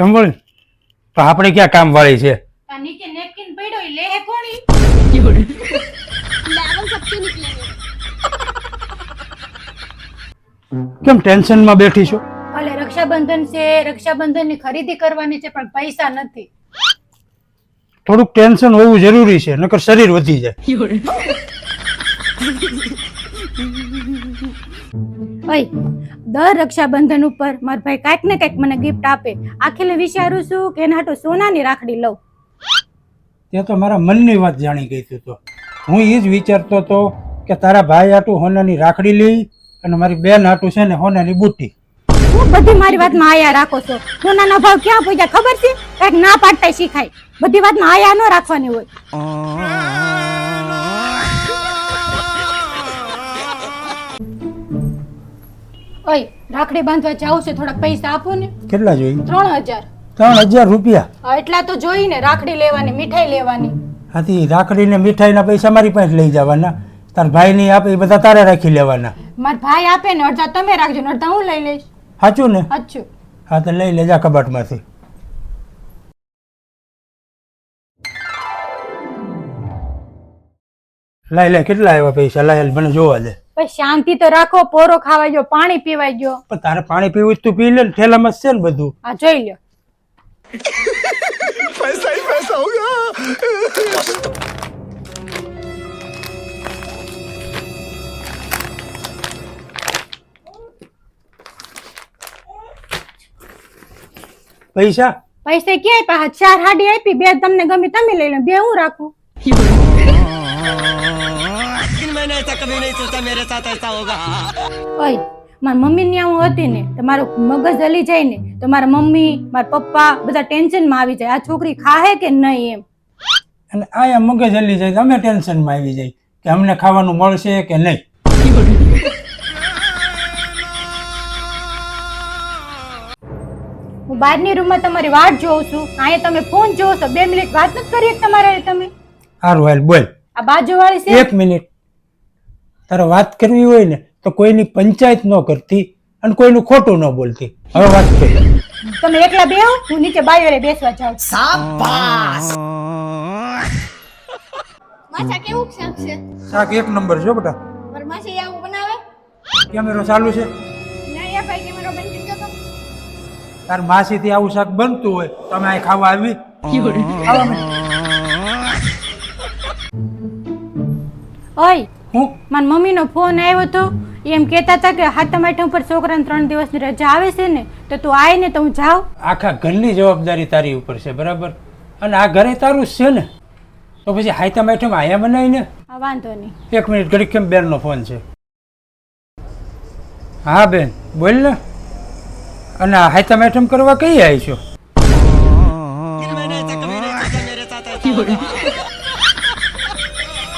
સંભળ તો આપણે ક્યાં કામ વાળી છે? આ નીચે નેપકિન કેમ ટેન્શનમાં બેઠી છો? અલે રક્ષાબંધન છે રક્ષાબંધનની ખરીદી કરવાની છે પણ પૈસા નથી. થોડુંક ટેન્શન હોવું જરૂરી છે નકર શરીર વધી જાય. ઓય દર રક્ષાબંધન ઉપર મારા ભાઈ કાંઈક ને કાંઈક મને ગિફ્ટ આપે. આખીને વિચારું છું કે એના હાટુ સોનાની રાખડી લઉં. તે તો મારા મનની વાત જાણી ગઈ તું તો. હું એ જ વિચારતો હતો કે તારા ભાઈ હાટું હોનાની રાખડી લઈ અને મારી બેન હાટું છે ને હોનાની બુટ્ટી. હું બધી મારી વાતમાં આયા રાખો છો? સોનાના ભાવ ક્યાં પહોંચ્યા ખબર છે? કાંઈક ના પાડતા શીખાય. બધી વાતમાં આયા ન રાખવાની હોય. ઓય રાખડી બાંધવા જાવું છે થોડા પૈસા આપો ને. કેટલા જોઈ ત્રણ હજાર. ત્રણ હજાર રૂપિયા? એટલા તો જોઈ ને રાખડી લેવાની મીઠાઈ લેવાની. હાથી રાખડી ને મીઠાઈના પૈસા મારી પાસે લઈ જવાના. તાર ભાઈ ની આપે એ બધા તારે રાખી લેવાના. મારા ભાઈ આપે ને અડધા તમે રાખજો ને અડધા હું લઈ લઈશ. સાચું ને? સાચું. હા તો લઈ લેજા કબાટમાંથી. લઈ લે કેટલા આવ્યા પૈસા? લાય મને જોવા દે. શાંતિ તો રાખો પોરો ખાવાઈ ગયો પાણી પીવાઈ ગયો. પણ તારે પાણી પીવું તું પી લે થેલામાં છે ને બધું. આ જોઈ લ્યો. પૈસા હી પૈસા હોગા પૈસા? પૈસા ક્યાંય પાછા ચાર હાડી આપી બે તમને ગમે તમે લઈ લો બે હું રાખું? कभी नहीं सोचा मेरे साथ ऐसा होगा ઓય મારી મમ્મી ની હું હતી ને તો મારું મગજ હલી જાય ને તો મારા મમ્મી મારા પપ્પા બધા ટેન્શનમાં આવી જાય આ છોકરી ખાહે કે નહીં એમ અને આયા મગજ હલી જાય તો અમે ટેન્શનમાં આવી જાય કે અમને ખાવાનું મળશે કે નહીં હું બહારની રૂમમાં તમારી વાટ જોઉં છું અહીંયા તમે ફોન જોવો છો બે મિનિટ વાત નથી કરી શકતા તમારે હારે તમે સારું હાલ બોલ આ બાજુવાળી છે એક મિનિટ તારે વાત કરવી હોય ને તો કોઈની પંચાયત ન કરતી અને કોઈનું ખોટું ન બોલતી. હવે વાત કરી. તમે એકલા બે હું નીચે બાયરે બેસવા જાઉં સાબાસ માસા કેવું શાક છે? શાક એક નંબર છે બેટા. પર માસી આવું બનાવે? કેમેરો ચાલુ છે. ના યા ભાઈ કેમેરો બંધ કરી દો તાર માસી થી આવું શાક બનતું હોય તમે આ ખાવા આવી. ખાવા ઓય હું? મારા મમ્મીનો ફોન આવ્યો હતો એમ કહેતા હતા કે હાથમ આઠમ પર છોકરાને ત્રણ દિવસની રજા આવે છે ને તો તું આય ને તો હું જાઉં. આખા ઘરની જવાબદારી તારી ઉપર છે બરાબર? અને આ ઘરે તારું જ છે ને? તો પછી હાયતા માઠમ આયા બનાવી ને? હા વાંધો નહીં. એક મિનિટ ઘડી કેમ બેનનો ફોન છે. હા બેન બોલ ને. અને આ હાયતા માઠમ કરવા કઈ આવી છો?